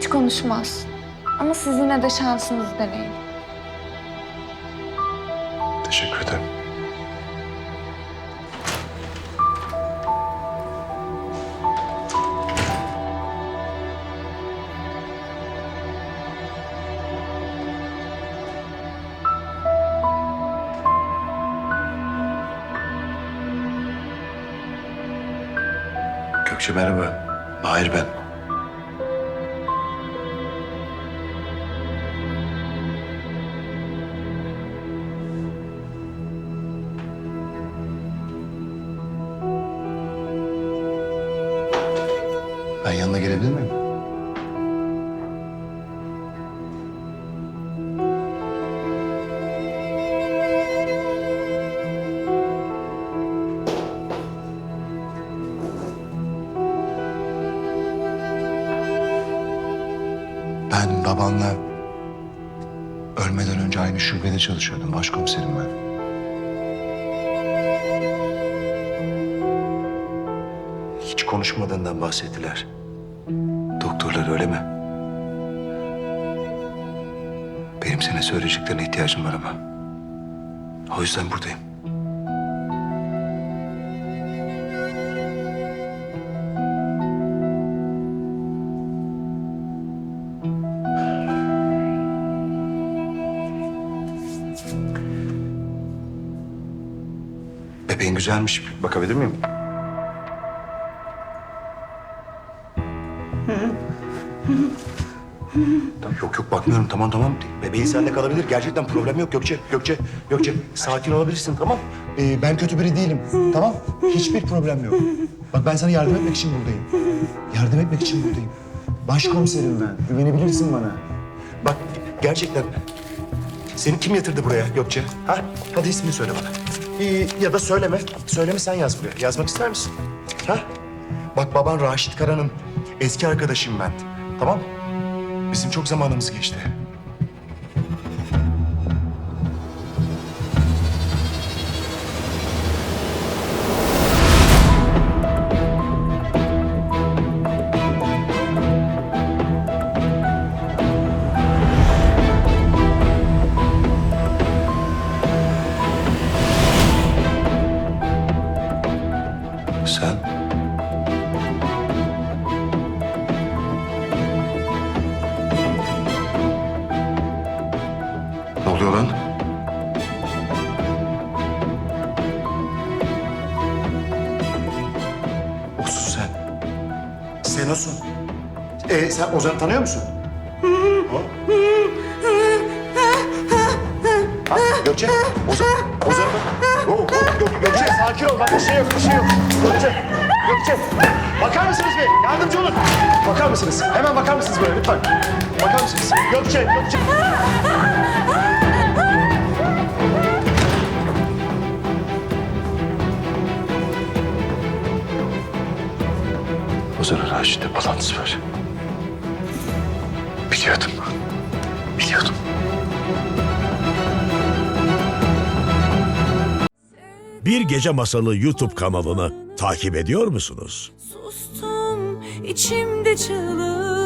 konuşmaz. Ama siz yine de şansınızı deneyin. Teşekkür ederim. Gökçe merhaba. Mahir ben. Yanına gelebilir miyim? Ben babanla ölmeden önce aynı şubede çalışıyordum. Başkomiserim ben. Hiç konuşmadığından bahsettiler. Öyle mi? Benim sana söyleyeceklerine ihtiyacım var ama. O yüzden buradayım. Bebeğin güzelmiş. Bakabilir miyim? Tamam, Yok yok bakmıyorum tamam tamam. Bebeğin sende kalabilir. Gerçekten problem yok Gökçe. Gökçe, Gökçe sakin olabilirsin tamam. Ee, ben kötü biri değilim. Tamam. Hiçbir problem yok. Bak ben sana yardım etmek için buradayım. Yardım etmek için buradayım. Başkomiserim ben. Güvenebilirsin bana. Bak gerçekten seni kim yatırdı buraya Gökçe? Ha? Hadi ismini söyle bana. Ee, ya da söyleme. Söyleme sen yaz buraya. Yazmak ister misin? Ha? Bak baban Raşit Kara'nın eski arkadaşım ben. Tamam? Bizim çok zamanımız geçti. Ne oluyor lan? Osun sen. Sen osun. Ee, sen Ozan'ı tanıyor musun? O? Ha, Gökçe, Ozan, Ozan. Oo, oo, Gök, Gökçe sakin ol. Bak bir şey yok, bir şey yok. Gökçe, Gökçe. Bakar mısınız bir? Yardımcı olun. Bakar mısınız? Hemen bakar mısınız böyle lütfen? Bakar mısınız? Gökçe, Gökçe. Ozan'ın Raşit'e balansı var. Biliyordum. Biliyordum. Bir Gece Masalı YouTube kanalını takip ediyor musunuz? Sustum içimde çığlığı